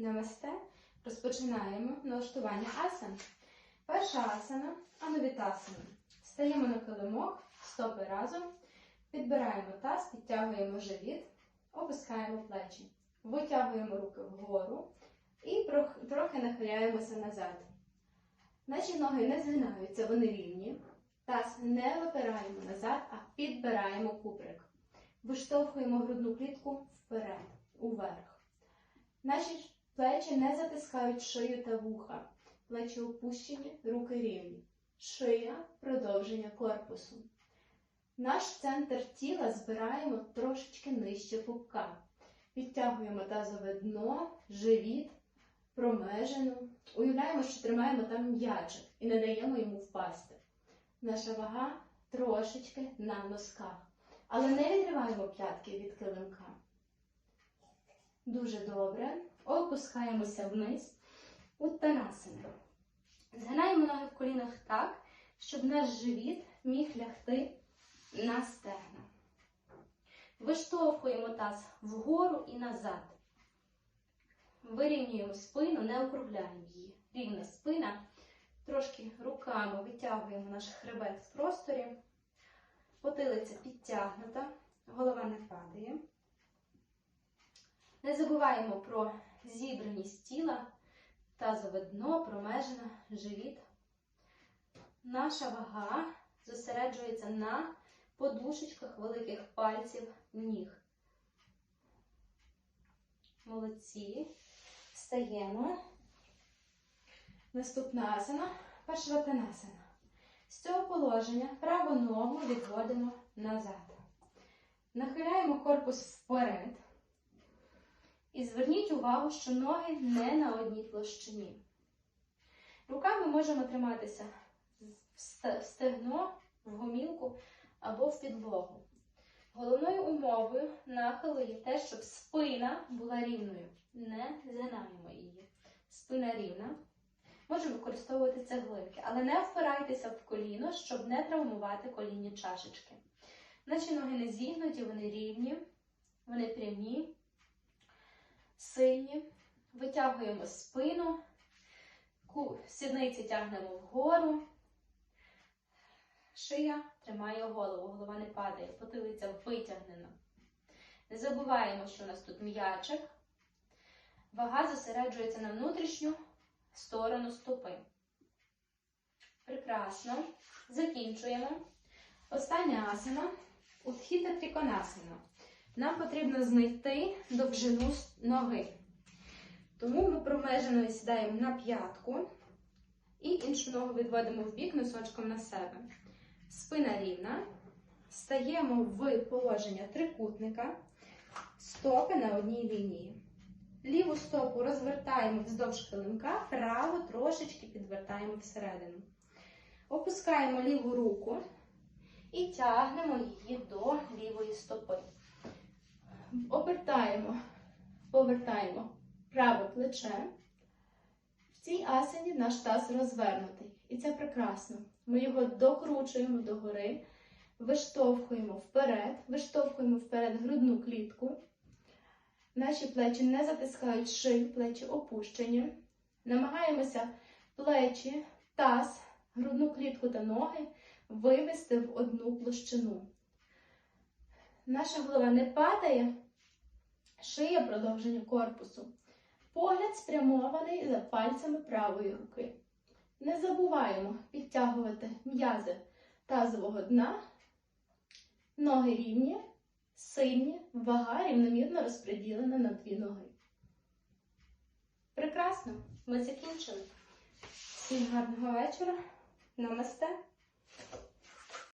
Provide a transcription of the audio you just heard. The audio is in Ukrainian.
Намасте. Розпочинаємо налаштування асан. Перша асана анувітасана. Стаємо на килимок, стопи разом, підбираємо таз, підтягуємо живіт, опускаємо плечі. Витягуємо руки вгору і трохи нахиляємося назад. Наші ноги не згинаються, вони рівні. Таз не випираємо назад, а підбираємо куприк. Виштовхуємо грудну клітку вперед, уверх. Наші плечі не затискають шию та вуха. Плечі опущені, руки рівні. Шия продовження корпусу. Наш центр тіла збираємо трошечки нижче пупка. Підтягуємо тазове дно, живіт, промежину. Уявляємо, що тримаємо там м'ячик і не даємо йому впасти. Наша вага трошечки на носках. Але не відриваємо п'ятки від килимка. Дуже добре. Опускаємося вниз. Уттанасана. Згинаємо ноги в колінах так, щоб наш живіт міг лягти на стегна. Виштовхуємо таз вгору і назад. Вирівнюємо спину, не округляємо її. Рівна спина. Трошки руками витягуємо наш хребет в просторі. Потилиця підтягнута, голова не падає. Не забуваємо про зібраність тіла, тазове дно, промежина, живіт. Наша вага зосереджується на подушечках великих пальців ніг. Молодці. Встаємо. Наступна асана Пашватанасана. З цього положення праву ногу відводимо назад. Нахиляємо корпус вперед. І зверніть увагу, що ноги не на одній площині. Руками можемо триматися в стегно, в гомілку або в підлогу. Головною умовою нахилу є те, щоб спина була рівною. Не згинаємо її. Спина рівна. Можемо використовувати цеглинки, але не впирайтеся в коліно, щоб не травмувати колінні чашечки. Наші ноги не зігнуті, вони рівні, вони прямі, сильні. Витягуємо спину, сідниці тягнемо вгору. Шия тримає голову, голова не падає, потилиця витягнена. Не забуваємо, що у нас тут м'ячик. Вага зосереджується на внутрішню сторону стопи. Прекрасно. Закінчуємо. Остання асана Утхіта триконасана. Нам потрібно знайти довжину ноги. Тому ми промежено сідаємо на п'ятку і іншу ногу відводимо в бік носочком на себе. Спина рівна. Стаємо в положення трикутника, стопи на одній лінії. Ліву стопу розвертаємо вздовж килимка, праву трошечки підвертаємо всередину. Опускаємо ліву руку і тягнемо її до лівої. Обертаємо, повертаємо праве плече. В цій асані наш таз розвернутий. І це прекрасно. Ми його докручуємо догори, виштовхуємо вперед, виштовхуємо вперед грудну клітку. Наші плечі не затискають шию, плечі опущені. Намагаємося плечі, таз, грудну клітку та ноги вивести в одну площину. Наша голова не падає, шия продовження корпусу. Погляд спрямований за пальцями правої руки. Не забуваємо підтягувати м'язи тазового дна, ноги рівні, сильні, вага рівномірно розподілена на дві ноги. Прекрасно, ми закінчили. Всім гарного вечора. Намасте.